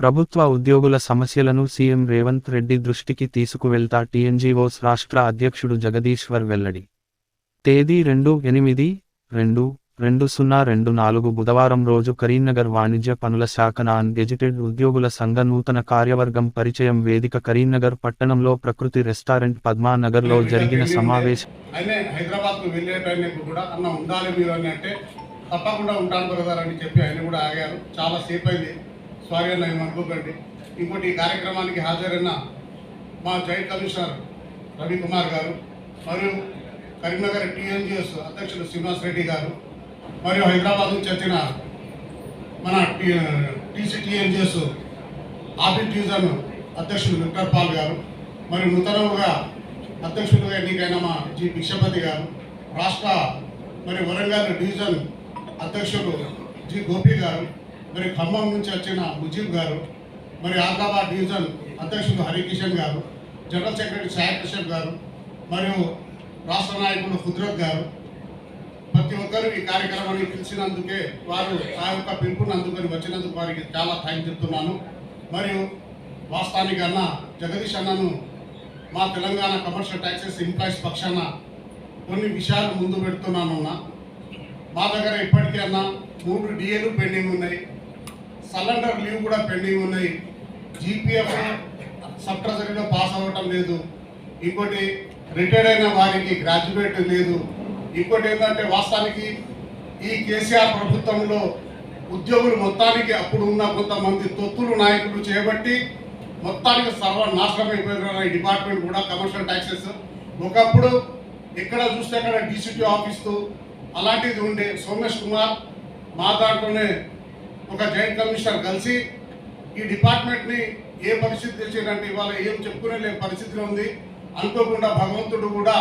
ప్రభుత్వ ఉద్యోగుల సమస్యలను సీఎం రేవంత్ రెడ్డి దృష్టికి తీసుకువెళ్తా టీఎన్జీఓస్ రాష్ట్ర అధ్యక్షుడు జగదీశ్వర్ వెల్లడి. తేదీ రెండు ఎనిమిది రెండు రెండు సున్నా రెండు నాలుగు బుధవారం రోజు కరీంనగర్ వాణిజ్య పనుల శాఖ నాన్ గెజిటెడ్ ఉద్యోగుల సంఘ నూతన కార్యవర్గం పరిచయం వేదిక కరీంనగర్ పట్టణంలో ప్రకృతి రెస్టారెంట్ పద్మానగర్లో జరిగిన సమావేశం తప్పకుండా ఉంటాను బ్రదర్ అని చెప్పి ఆయన కూడా ఆగారు. చాలా సేపు అయింది. సారీ అన్న ఏమనుకోకండి ఇంకోటి ఈ కార్యక్రమానికి హాజరైన మా జాయింట్ కమిషనర్ రవికుమార్ గారు మరియు కరీంనగర్ టీఎన్జిఎస్ అధ్యక్షుడు శ్రీనివాస్ రెడ్డి గారు మరియు హైదరాబాద్ నుంచి వచ్చిన మన టీసీ టీఎన్జిఎస్ ఆఫీస్ డివిజన్ అధ్యక్షుడు విక్టర్ పాల్ గారు మరియు నూతనముగా అధ్యక్షులుగా ఎన్నికైన మా జి భిక్షపతి గారు రాష్ట్ర మరి వరంగల్ డివిజన్ అధ్యక్షుడు జి గోపి గారు మరి ఖమ్మం నుంచి వచ్చిన ముజీబ్ గారు మరి ఆదిలాబాద్ డివిజన్ అధ్యక్షుడు హరికిషన్ గారు జనరల్ సెక్రటరీ సాయి గారు మరియు రాష్ట్ర నాయకులు హుద్రత్ గారు ప్రతి ఒక్కరు ఈ కార్యక్రమాన్ని పిలిచినందుకే వారు ఆ యొక్క పిలుపుని అందుకొని వచ్చినందుకు వారికి చాలా థ్యాంక్ చెప్తున్నాను. మరియు వాస్తవానికి అన్న జగదీష్ అన్నను మా తెలంగాణ కమర్షియల్ ట్యాక్సెస్ ఎంప్లాయీస్ పక్షాన కొన్ని విషయాలు ముందు పెడుతున్నాను మా దగ్గర ఇప్పటికీ అన్న మూడు డిఏలు పెండింగ్ ఉన్నాయి. సలెండర్ లీవ్ కూడా పెండింగ్ ఉన్నాయి. జీపీఎఫ్ సబ్ ట్రెజరీలో పాస్ అవ్వటం లేదు. ఇంకోటి రిటైర్డ్ అయిన వారికి గ్రాడ్యుయేట్ లేదు. ఇంకోటి ఏంటంటే వాస్తవానికి ఈ కేసీఆర్ ప్రభుత్వంలో ఉద్యోగులు మొత్తానికి అప్పుడు ఉన్న కొంతమంది తొత్తులు నాయకులు చేపట్టి మొత్తానికి సర్వనాశనం అయిపోయిన ఈ డిపార్ట్మెంట్ కూడా కమర్షియల్ ట్యాక్సెస్ ఒకప్పుడు ఎక్కడ చూస్తే అక్కడ డీసీటీ ఆఫీస్తో అలాంటిది ఉండే సోమేష్ కుమార్ మా దాంట్లోనే ఒక జాయింట్ కమిషనర్ కలిసి ఈ డిపార్ట్మెంట్ని ఏ పరిస్థితి తెచ్చేటంటే ఇవాళ ఏం చెప్పుకునే లేని పరిస్థితిలో ఉంది. అనుకోకుండా భగవంతుడు కూడా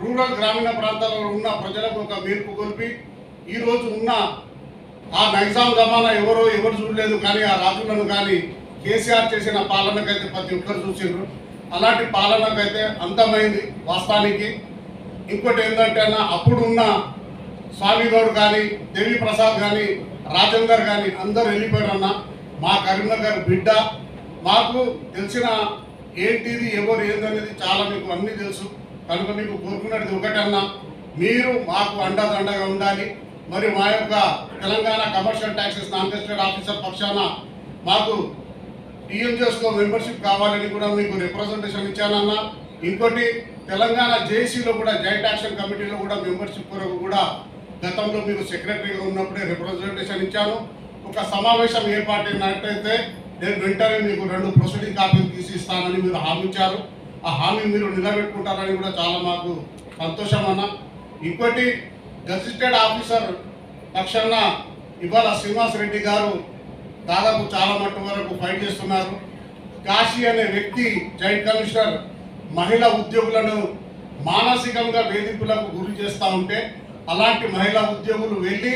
రూరల్ గ్రామీణ ప్రాంతాలలో ఉన్న ప్రజలకు ఒక మేర్పు కొలిపి ఈరోజు ఉన్న ఆ నైజాం జమానా ఎవరో ఎవరు చూడలేదు కానీ ఆ రాజులను కానీ కేసీఆర్ చేసిన పాలనకైతే ప్రతి ఒక్కరు చూసిండ్రు. అలాంటి పాలనకైతే అంతమైంది వాస్తవానికి. ఇంకోటి ఏంటంటే అన్న స్వామిగౌడ్ స్వామి కానీ దేవి ప్రసాద్ కానీ రాజేందర్ కానీ అందరు వెళ్ళిపోయారన్న మా కరీంనగర్ బిడ్డ. మాకు తెలిసిన ఏంటిది ఎవరు ఏందనేది చాలా మీకు అన్నీ తెలుసు. కనుక మీకు కోరుకున్నది ఒకటన్నా మీరు మాకు అండదండగా ఉండాలి. మరి మా యొక్క Telangana commercial taxes non gazetted officer పక్షాన మాకు టీఎంజెస్లో మెంబర్షిప్ కావాలని కూడా మీకు రిప్రజెంటేషన్ ఇచ్చానన్నా. ఇంకోటి తెలంగాణ జేఏసీలో కూడా జాయింట్ యాక్షన్ కమిటీలో కూడా మెంబర్షిప్ కొరకు కూడా గతంలో మీరు సెక్రటరీగా ఉన్నప్పుడే రిప్రజెంటేషన్ ఇచ్చాను. ఒక సమావేశం ఏర్పాటైనట్టయితే నేను వెంటనే మీకు రెండు ప్రొసీడింగ్ కాపీలు తీసి ఇస్తానని మీరు హామీ ఇచ్చారు. ఆ హామీ మీరు నిలబెట్టుకుంటారని కూడా చాలా మాకు సంతోషం అన్న. ఇంకోటి గజిస్టెడ్ ఆఫీసర్ పక్షాన ఇవాళ శ్రీనివాస్ రెడ్డి గారు దాదాపు చాలా మట్టు వరకు ఫైట్ చేస్తున్నారు. కాశీ అనే వ్యక్తి జాయింట్ కమిషనర్ మహిళా ఉద్యోగులను మానసికంగా వేధింపులకు గురి చేస్తూ ఉంటే అలాంటి మహిళా ఉద్యోగులు వెళ్ళి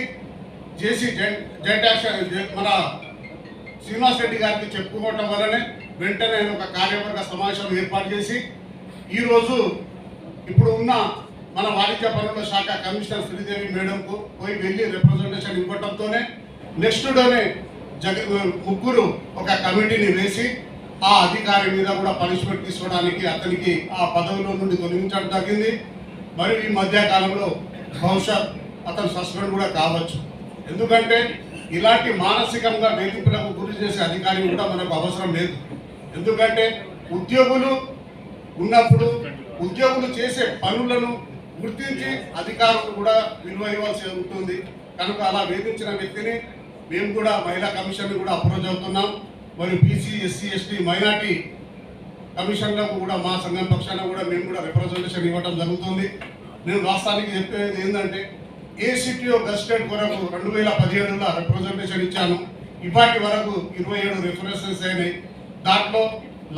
చేసి జాయింట్ యాక్షన్ మన శ్రీనివాస్ రెడ్డి గారికి చెప్పుకోవటం వల్లనే వెంటనే ఒక కార్యవర్గ సమావేశం ఏర్పాటు చేసి ఈరోజు ఇప్పుడు ఉన్న మన వాణిజ్య పనుల శాఖ కమిషనర్ శ్రీదేవి మేడంకు పోయి వెళ్ళి రిప్రజెంటేషన్ ఇవ్వటంతోనే నెక్స్ట్ డేనే జగ ముగ్గురు ఒక కమిటీని వేసి ఆ అధికారి మీద కూడా పనిష్మెంట్ తీసుకోవడానికి అతనికి ఆ పదవిలో నుండి తొలగించడం జరిగింది. మరియు ఈ మధ్యకాలంలో బహుశా అతను సస్పెండ్ కూడా కావచ్చు. ఎందుకంటే ఇలాంటి మానసికంగా వేధింపులకు గురి చేసే అధికారి కూడా మనకు అవసరం లేదు. ఎందుకంటే ఉద్యోగులు ఉన్నప్పుడు ఉద్యోగులు చేసే పనులను గుర్తించి అధికారులు కూడా విలువ ఇవ్వాల్సి ఉంటుంది. కనుక అలా వేధించిన వ్యక్తిని మేము కూడా మహిళా కమిషన్ కూడా అప్రోచ్ అవుతున్నాం. మరియు బీసీ ఎస్సీ ఎస్టీ మైనార్టీ కమిషన్లకు కూడా మా సంఘం పక్షాన కూడా మేము కూడా రిప్రజెంటేషన్ ఇవ్వడం జరుగుతుంది. నేను రాష్ట్రానికి చెప్పేది ఏంటంటే ఏసీటీఓ గస్టెడ్ కొరకు రెండు వేల పదిహేడులో రిప్రజెంటేషన్ ఇచ్చాను. ఇప్పటి వరకు ఇరవై ఏడు రిఫరెన్సెస్ అయినాయి. దాంట్లో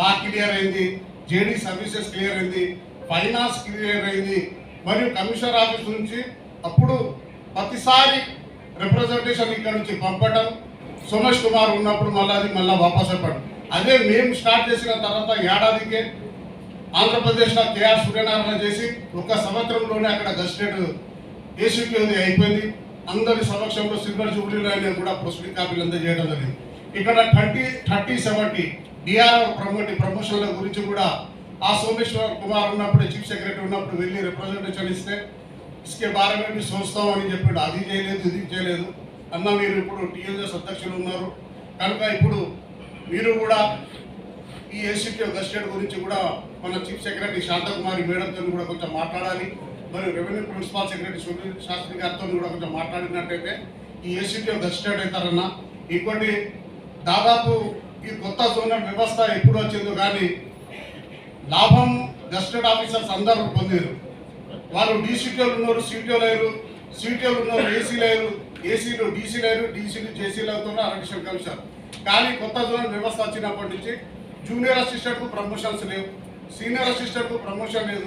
లా క్లియర్ అయింది జేడీ సర్వీసెస్ క్లియర్ అయింది ఫైనాన్స్ క్లియర్ అయింది. మరియు కమిషనర్ ఆఫీస్ నుంచి అప్పుడు ప్రతిసారి రిప్రజెంటేషన్ ఇక్కడ నుంచి పంపడం సోమేష్ కుమార్ ఉన్నప్పుడు మళ్ళీ అది మళ్ళీ వాపస్ అవ్వడం అదే మేము స్టార్ట్ చేసిన తర్వాత ఏడాదికే ఆంధ్రప్రదేశ్లో కేఆర్ సూర్యనారాయణ చేసి ఒక సంవత్సరంలోనే అక్కడ గజిటెడ్ ఏసీపీ అయిపోయింది. అందరి సమక్షంలో సిల్వర్ జూబ్లీలో కూడా ప్రొసీడింగ్ కాపీలు అందజేయడం జరిగింది. ఇక్కడ thirty thirty seventy DR promotee ప్రమోషన్ల గురించి కూడా ఆ సోమేశ్వర్ కుమార్ ఉన్నప్పుడు చీఫ్ సెక్రటరీ ఉన్నప్పుడు వెళ్ళి రిప్రజెంటేషన్ ఇస్తే ఇసుకే బారే సంస్థం అని చెప్పాడు. అది చేయలేదు ఇది చేయలేదు. అన్న మీరు ఇప్పుడు టీఎల్ఎస్ అధ్యక్షులు ఉన్నారు. కనుక ఇప్పుడు మీరు కూడా ఈ ఏసీపీ గస్టెడ్ గురించి కూడా మన చీఫ్ సెక్రటరీ శాంతకుమారి మేడంతో కూడా కొంచెం మాట్లాడాలి. మరియు revenue principal secretary Sunil Shastri గారితో కూడా కొంచెం మాట్లాడినట్టయితే ఈ ఏసీపీ గస్టెడ్ అవుతారన్న ఇంకోటి దాదాపు ఈ కొత్త జోనల్ వ్యవస్థ ఎప్పుడు వచ్చిందో కానీ లాభం గస్టెడ్ ఆఫీసర్స్ అందరూ పొందారు. వాళ్ళు డీసీటీలు ఉన్నారు సీటీలు లేరు సీటీలు ఉన్నారు ఏసీ లేరు ఏసీలు డీసీ లేరు డీసీలు జేసీలతో అరక్షణ కమిషన్ కానీ కొత్త జోనల్ వ్యవస్థ వచ్చినప్పటి నుంచి జూనియర్ అసిస్టెంట్కు ప్రమోషన్స్ లేవు సీనియర్ అసిస్టెంట్కు ప్రమోషన్ లేదు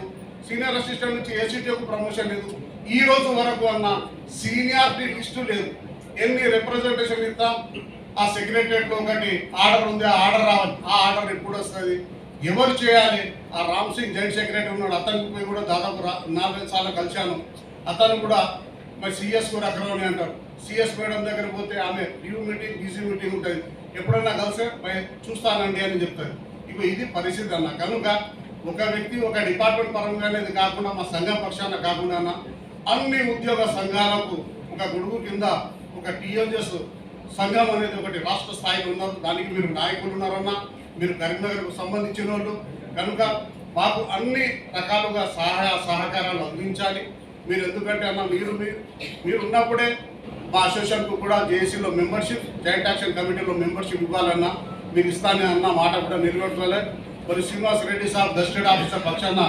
సీనియర్ అసిస్టెంట్ నుంచి ఏసీటీకు ప్రమోషన్ లేదు. ఈ రోజు వరకు అన్న సీనియారిటీ లిస్టు లేదు. ఎన్ని రిప్రజెంటేషన్ ఇస్తాం ఆ సెక్రటరియట్లో ఒకటి ఆర్డర్ ఉంది ఆ ఆర్డర్ రావాలి. ఆ ఆర్డర్ ఎప్పుడు వస్తుంది? ఎవరు చేయాలి? ఆ రామ్ సింగ్ జాయింట్ సెక్రటరీ ఉన్నాడు. అతనికి పోయి కూడా దాదాపు రా- నాలుగైదు సార్లు కలిశాను. అతను కూడా మరి సిఎస్ కూడా అక్కడ అంటారు. సిఎస్ మేడం దగ్గర పోతే ఆమె లీవ్ మీటింగ్ బీసీ మీటింగ్ ఉంటుంది. ఎప్పుడన్నా కలిసే "పై చూస్తానండి అని చెప్తారు. ఇక ఇది పరిస్థితి అన్న. కనుక ఒక వ్యక్తి ఒక డిపార్ట్మెంట్ పరంగానే ఇది కాకుండా మా సంఘం పక్షాన కాకుండా అన్ని ఉద్యోగ సంఘాలకు ఒక గొడుగు కింద ఒక టీఎంజెస్ సంఘం అనేది ఒకటి రాష్ట్ర స్థాయిలో ఉన్నారు. దానికి మీరు నాయకులు ఉన్నారన్నా మీరు కరీంనగర్కు సంబంధించిన వాళ్ళు కనుక మాకు అన్ని రకాలుగా సహాయ సహకారాలు అందించాలి. మీరు ఎందుకంటే అన్న మీరు మీరు ఉన్నప్పుడే మా అసోసియేషన్కు కూడా జేఏసీలో మెంబర్షిప్ జాయింట్ యాక్షన్ కమిటీలో మెంబర్షిప్ ఇవ్వాలన్నా మీరు ఇస్తానే అన్న మాట కూడా నెరవేర్చాలి మరి Srinivas Reddy sir gazetted officer పక్షాన